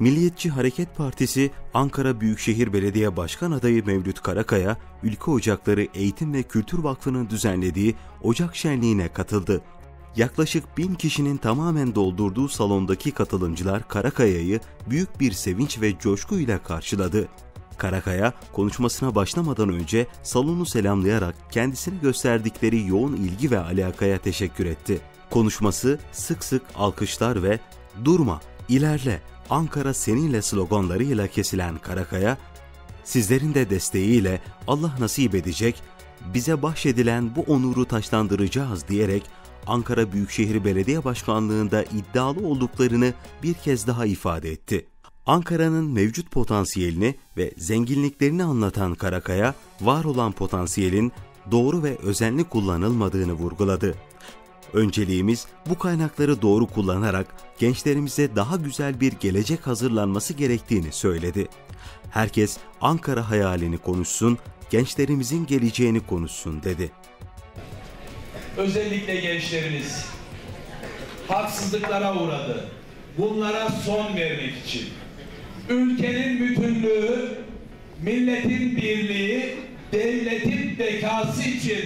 Milliyetçi Hareket Partisi Ankara Büyükşehir Belediye Başkan adayı Mevlüt Karakaya, Ülke Ocakları Eğitim ve Kültür Vakfı'nın düzenlediği Ocak Şenliği'ne katıldı. Yaklaşık bin kişinin tamamen doldurduğu salondaki katılımcılar Karakaya'yı büyük bir sevinç ve coşkuyla karşıladı. Karakaya konuşmasına başlamadan önce salonu selamlayarak kendisine gösterdikleri yoğun ilgi ve alakaya teşekkür etti. Konuşması sık sık alkışlar ve "Durma, ilerle, Ankara seninle" sloganlarıyla kesilen Karakaya, sizlerin de desteğiyle Allah nasip edecek, bize bahşedilen bu onuru taşlandıracağız diyerek Ankara Büyükşehir Belediye Başkanlığı'nda iddialı olduklarını bir kez daha ifade etti. Ankara'nın mevcut potansiyelini ve zenginliklerini anlatan Karakaya, var olan potansiyelin doğru ve özenli kullanılmadığını vurguladı. Önceliğimiz bu kaynakları doğru kullanarak gençlerimize daha güzel bir gelecek hazırlanması gerektiğini söyledi. Herkes Ankara hayalini konuşsun, gençlerimizin geleceğini konuşsun dedi. Özellikle gençlerimiz haksızlıklara uğradı. Bunlara son vermek için ülkenin bütünlüğü, milletin birliği, devletin bekası için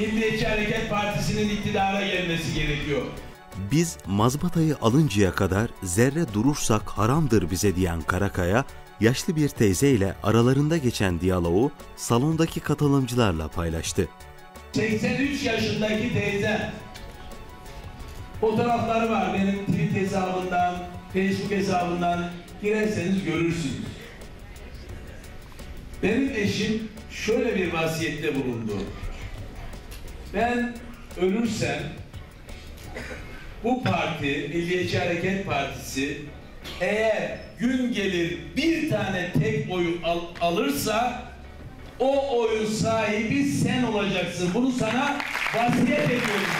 Milliyetçi Hareket Partisi'nin iktidara gelmesi gerekiyor. Biz mazbatayı alıncaya kadar zerre durursak haramdır bize diyen Karakaya, yaşlı bir teyze ile aralarında geçen diyaloğu salondaki katılımcılarla paylaştı. 83 yaşındaki teyze fotoğrafları var benim Twitter hesabından, Facebook hesabından girerseniz görürsünüz. Benim eşim şöyle bir vasiyette bulundu. Ben ölürsem bu parti, Milliyetçi Hareket Partisi eğer gün gelir bir tane tek oyu al, alırsa o oyun sahibi sen olacaksın. Bunu sana vasiyet ediyorum.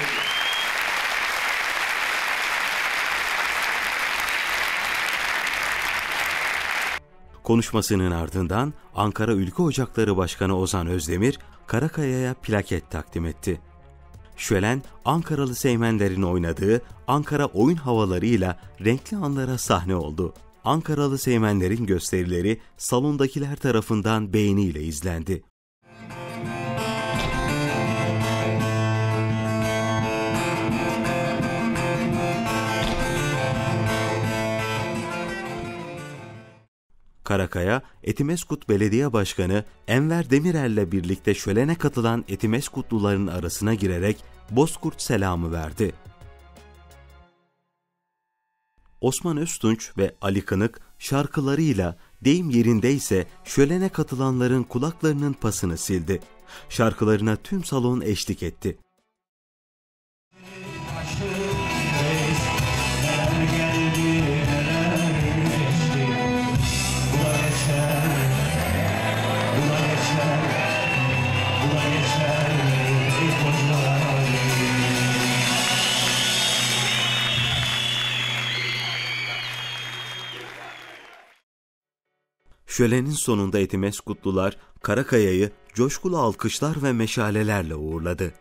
Konuşmasının ardından Ankara Ülke Ocakları Başkanı Ozan Özdemir, Karakaya'ya plaket takdim etti. Şölen, Ankaralı Seymenlerin oynadığı Ankara oyun havalarıyla renkli anlara sahne oldu. Ankaralı Seymenlerin gösterileri salondakiler tarafından beğeniyle izlendi. Karakaya, Etimeskut Belediye Başkanı Enver Demirel'le birlikte şölene katılan Etimeskutluların arasına girerek Bozkurt selamı verdi. Osman Öztunç ve Ali Kınık şarkılarıyla deyim yerindeyse şölene katılanların kulaklarının pasını sildi. Şarkılarına tüm salon eşlik etti. Şölenin sonunda Etimeskutlular Karakaya'yı coşkulu alkışlar ve meşalelerle uğurladı.